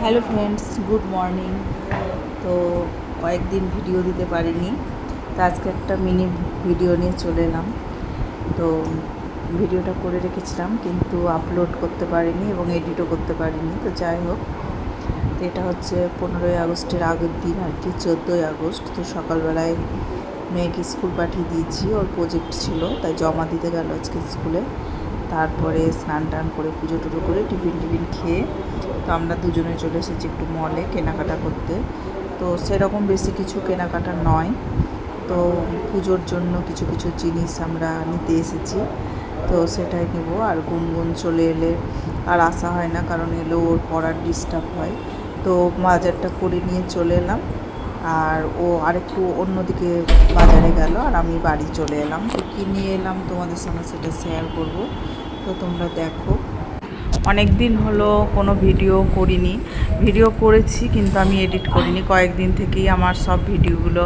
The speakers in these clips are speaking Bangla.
Hello friends, good morning. তো কয়েকদিন ভিডিও দিতে পারিনি, তো আজকে একটা মিনি ভিডিও নিয়ে চলে এলাম। তো ভিডিওটা করে রেখেছিলাম, কিন্তু আপলোড করতে পারিনি এবং এডিটও করতে পারিনি, তো যাই হোক। তো এটা হচ্ছে পনেরোই আগস্টের আগের দিন আর কি, চোদ্দোই আগস্ট। তো সকালবেলায় মেয়েকে স্কুল পাঠিয়ে দিয়েছি, ওর প্রজেক্ট ছিল, তাই জমা দিতে গেল আজকে স্কুলে। তারপরে স্নান টান করে পুজো টুজো করে টিফিন টিফিন খেয়ে তো আমরা দুজনে চলে এসেছি একটু মলে কেনাকাটা করতে। তো সেরকম বেশি কিছু কেনাকাটা নয়। তো পুজোর জন্য কিছু কিছু জিনিস আমরা নিতে এসেছি। তো সেটাই নেব। আর গুনগুন চলে এলে আর আসা হয় না কারণ এলেও ওর পড়ার ডিস্টার্ব হয়। তো বাজারটা করে নিয়ে চলে এলাম। আর ও আরেকটু অন্যদিকে বাজারে গেল আর আমি বাড়ি চলে এলাম। তো কী নিয়ে এলাম তোমাদের সঙ্গে সেটা শেয়ার করব। তো তোমরা দেখো। অনেক দিন হলো কোনো ভিডিও করিনি। ভিডিও করেছি কিন্তু আমি এডিট করিনি। কয়েকদিন থেকেই আমার সব ভিডিওগুলো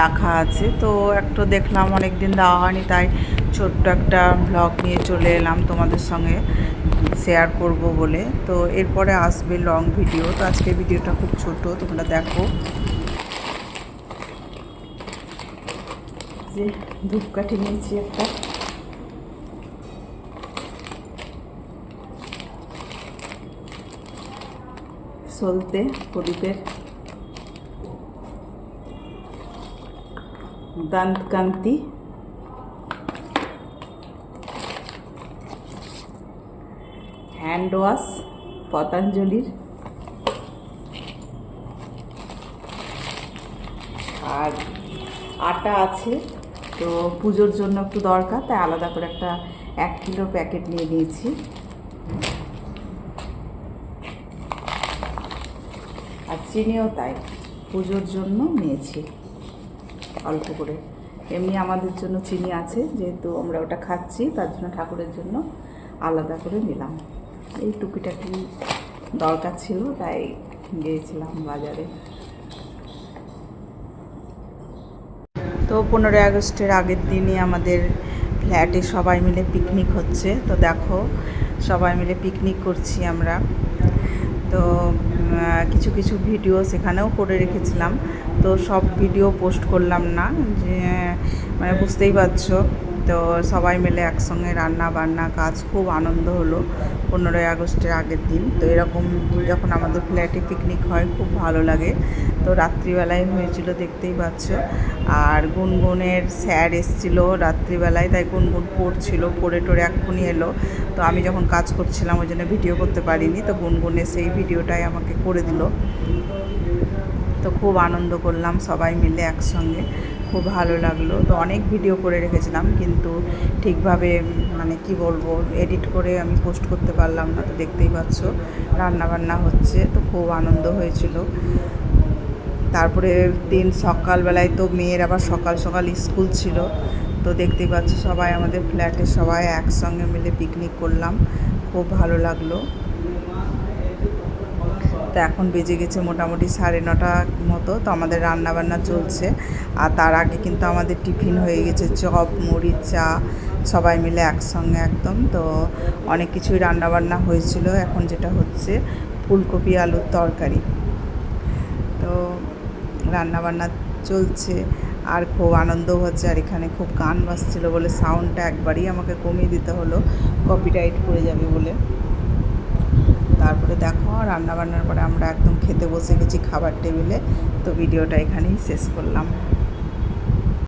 রাখা আছে। তো একটু দেখলাম অনেক দিন দেওয়া হয়নি, তাই ছোট্ট একটা ব্লগ নিয়ে চলে এলাম তোমাদের সঙ্গে শেয়ার করব বলে। তো এরপরে আসবে লং ভিডিও তো আজকে ভিডিওটা খুব ছোট, তোমরা দেখো। যে ধূপকাঠি নিয়েছি একটা। সলতে প্রদীপের। দান্তকান্তি হ্যান্ড ওয়াশ পতঞ্জলির। আর আটা আছে। তো পুজোর জন্য একটু দরকার, তাই আলাদা করে একটা এক কিলো প্যাকেট নিয়ে নিয়েছি। আর চিনিও তাই, পুজোর জন্য নিয়েছি। অল্প করে। এমনি আমাদের জন্য চিনি আছে, যেহেতু আমরা ওটা খাচ্ছি, তার জন্য ঠাকুরের জন্য আলাদা করে নিলাম। এই টুপিটাকি দরকার ছিল, তাই গিয়েছিলাম বাজারে। তো পনেরোই আগস্টের আগের দিনই আমাদের ফ্ল্যাটে সবাই মিলে পিকনিক হচ্ছে। তো দেখো, সবাই মিলে পিকনিক করছি আমরা। তো কিছু কিছু ভিডিও সেখানেও করে রেখেছিলাম। তো সব ভিডিও পোস্ট করলাম না, যে মানে বুঝতেই পারছ। তো সবাই মিলে একসঙ্গে রান্না বান্না কাজ খুব আনন্দ হলো। পনেরোই আগস্টের আগের দিন। তো এরকম যখন আমাদের ফ্ল্যাটে পিকনিক হয়, খুব ভালো লাগে। তো রাত্রিবেলায় হয়েছিল দেখতেই পাচ্ছ। আর গুনগুনের স্যার এসেছিল রাত্রিবেলায়, তাই গুনগুন পড়ছিল, পড়ে টোরে এক্ষুনি এলো। তো আমি যখন কাজ করছিলাম, ওই জন্য ভিডিও করতে পারিনি। তো গুনগুনে সেই ভিডিওটাই আমাকে করে দিল। তো খুব আনন্দ করলাম সবাই মিলে একসঙ্গে। খুব ভালো লাগল। তো অনেক ভিডিও করে রেখেছিলাম, কিন্তু ঠিকভাবে মানে কি বলব এডিট করে আমি পোস্ট করতে পারলাম না, তো দেখতেই পাচ্ছ রান্না বান্না হচ্ছে, তো খুব আনন্দ হয়েছিল। তারপরে দিন সকালবেলায় তো মেয়ের আবার সকাল সকাল স্কুল ছিল, তো দেখতেই পাচ্ছ সবাই আমাদের ফ্ল্যাটে সবাই একসঙ্গে মিলে পিকনিক করলাম, খুব ভালো লাগল। তো এখন বেজে গেছে মোটামুটি সাড়ে নটা মতো, তো আমাদের রান্নাবান্না চলছে। আর তার আগে কিন্তু আমাদের টিফিন হয়ে গেছে চপ, মুড়ি, চা, সবাই মিলে একসঙ্গে একদম। তো অনেক কিছুই রান্নাবান্না হয়েছিল, এখন যেটা হচ্ছে ফুলকপি আলুর তরকারি। তো রান্নাবান্না চলছে, আর খুব আনন্দ হচ্ছে, আর এখানে খুব গান বাজছিল বলে সাউন্ডটা একবারই আমাকে কমিয়ে দিতে হলো কপিরাইট পড়ে যাবে বলে। তারপরে রান্নাবান্নার পরে আমরা একদম খেতে বসে গেছি খাবার টেবিলে তো ভিডিওটা এখানেই শেষ করলাম।